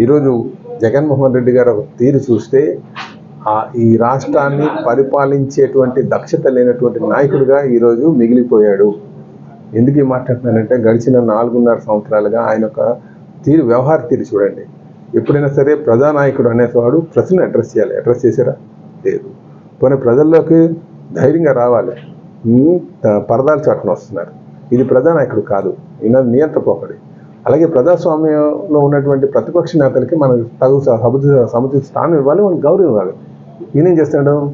ఈరోజు జగన్మోహన్ రెడ్డి గారు తీరు చూస్తే ఈ రాష్ట్రాన్ని పరిపాలించేటువంటి దక్షత లేనటువంటి నాయకుడిగా ఈరోజు మిగిలిపోయాడు. ఎందుకు ఈ మాట్లాడుతున్నానంటే గడిచిన నాలుగున్నర సంవత్సరాలుగా ఆయన ఒక తీరు వ్యవహార తీరు చూడండి. ఎప్పుడైనా సరే ప్రజానాయకుడు అనేవాడు ప్రజలను అడ్రస్ చేయాలి. అడ్రస్ చేశారా? లేదు. పోనీ ప్రజల్లోకి ధైర్యంగా రావాలి. పరదాలు పరదాల చాటున వస్తున్నారు. ఇది ప్రజానాయకుడు కాదు. ఈయన నియంత్రపోకడి. అలాగే ప్రజాస్వామ్యంలో ఉన్నటువంటి ప్రతిపక్ష నేతలకి మనం తగు స- సముచిత స్థానం ఇవ్వాలి మనం గౌరవం ఇవ్వాలి. ఈయనేం చేస్తాడు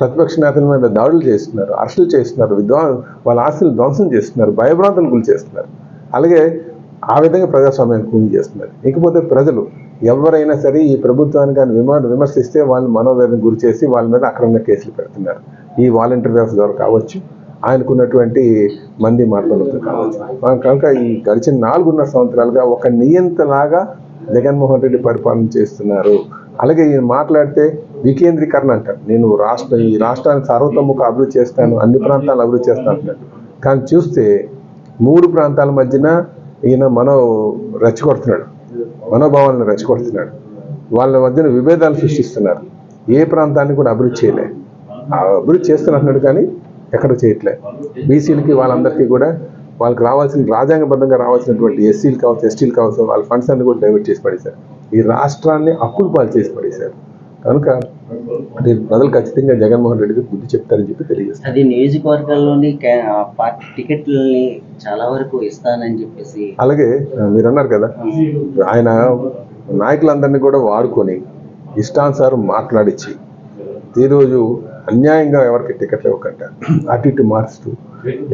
ప్రతిపక్ష నేతల మీద దాడులు చేస్తున్నారు అరెస్టులు చేస్తున్నారు విద్వా వాళ్ళ ఆస్తులు ధ్వంసం చేస్తున్నారు భయభ్రాంతులు గురి చేస్తున్నారు. అలాగే ఆ విధంగా ప్రజాస్వామ్యాన్ని కూలి చేస్తున్నారు. ఇకపోతే ప్రజలు ఎవరైనా సరే ఈ ప్రభుత్వాన్ని కానీ విమ విమర్శిస్తే వాళ్ళు మనోవేదన గురి చేసి వాళ్ళ మీద అక్రమంగా కేసులు పెడుతున్నారు. ఈ వాలంటీర్ వ్యవస్థ ద్వారా కావచ్చు ఆయనకున్నటువంటి మంది మార్పులతో కావచ్చు. కనుక ఈ గడిచిన నాలుగున్నర సంవత్సరాలుగా ఒక నియంతలాగా జగన్మోహన్ రెడ్డి పరిపాలన చేస్తున్నారు. అలాగే ఈయన మాట్లాడితే వికేంద్రీకరణ అంటాడు నేను రాష్ట్ర ఈ రాష్ట్రాన్ని సర్వతోముఖ అభివృద్ధి చేస్తాను అన్ని ప్రాంతాలు అభివృద్ధి చేస్తాను అంటాడు కానీ చూస్తే మూడు ప్రాంతాల మధ్యన ఈయన మనో రెచ్చగొడుతున్నాడు. మనోభావాలను రెచ్చగొడుతున్నాడు. వాళ్ళ మధ్యన విభేదాలు సృష్టిస్తున్నారు. ఏ ప్రాంతాన్ని కూడా అభివృద్ధి చేయలే. ఆ అభివృద్ధి చేస్తున్నట్టున్నాడు కానీ ఎక్కడ చేయట్లే. బీసీలకి వాళ్ళందరికీ కూడా వాళ్ళకి రావాల్సిన రాజ్యాంగబద్ధంగా రావాల్సినటువంటి ఎస్సీలు కావచ్చు ఎస్టీలు కావచ్చు వాళ్ళ ఫండ్స్ అన్ని కూడా డైవర్ట్ చేసి పడేశారు. ఈ రాష్ట్రాన్ని అప్పులు పాలు చేసి పడేశారు. కనుక ప్రజలు ఖచ్చితంగా జగన్మోహన్ రెడ్డికి బుద్ధి చెప్తారని చెప్పి తెలియజేస్తారు అది నియోజకవర్గాల్లోని టికెట్లని చాలా వరకు ఇస్తానని చెప్పేసి. అలాగే మీరు అన్నారు కదా ఆయన నాయకులందరినీ కూడా వాడుకొని ఇష్టానుసారం మాట్లాడించి ఈరోజు అన్యాయంగా ఎవరికి టికెట్లు ఇవ్వకంట అటు ఇటు మారుస్తూ.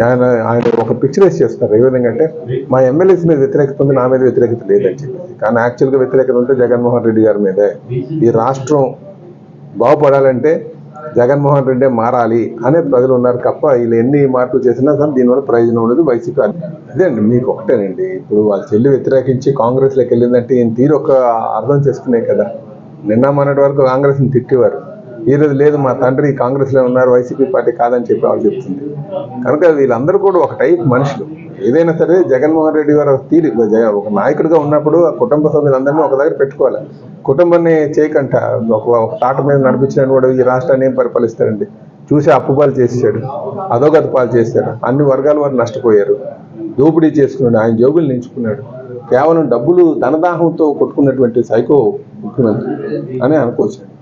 ఆయన ఆయన ఒక పిక్చరైజ్ చేస్తారు ఏ విధంగా అంటే మా ఎమ్మెల్యేస్ మీద వ్యతిరేకత ఉంది నా మీద వ్యతిరేకత లేదని చెప్పేసి. కానీ యాక్చువల్గా వ్యతిరేకత ఉంటే జగన్మోహన్ రెడ్డి గారి మీదే. ఈ రాష్ట్రం బాగుపడాలంటే జగన్మోహన్ రెడ్డి మారాలి అనే ప్రజలు ఉన్నారు తప్ప వీళ్ళు ఎన్ని మార్పులు చేసినా కానీ దీనివల్ల ప్రయోజనం ఉండదు వైసీపీ అని అదే అండి మీకు ఒకటేనండి. ఇప్పుడు వాళ్ళ చెల్లి వ్యతిరేకించి కాంగ్రెస్లోకి వెళ్ళిందంటే ఈయన తీరు ఒక అర్థం చేసుకునే కదా. నిన్న మొన్నటి వరకు కాంగ్రెస్ని తిట్టేవారు. ఈరోజు లేదు మా తండ్రి కాంగ్రెస్లో ఉన్నారు వైసీపీ పార్టీ కాదని చెప్పి వాళ్ళు చెప్తుంది కనుక వీళ్ళందరూ కూడా ఒక టైప్ మనుషులు. ఏదైనా సరే జగన్మోహన్ రెడ్డి గారు ఒక తీరు జగ- ఒక నాయకుడిగా ఉన్నప్పుడు ఆ కుటుంబ సభ్యులందరినీ ఒక దగ్గర పెట్టుకోవాలి. కుటుంబాన్ని చేయకంట. ఒక తాట మీద నడిపించిన కూడా ఈ రాష్ట్రాన్ని ఏం పరిపాలిస్తారండి? చూసి అప్పుపాలు చేసాడు అధోగత పాలు చేశాడు అన్ని వర్గాల వారు నష్టపోయారు. దోపిడీ చేసుకున్నాడు ఆయన జోబులు నించుకున్నాడు. కేవలం డబ్బులు ధనదాహంతో కొట్టుకున్నటువంటి సైకో ముఖ్యమంత్రి అని అనుకోవచ్చు.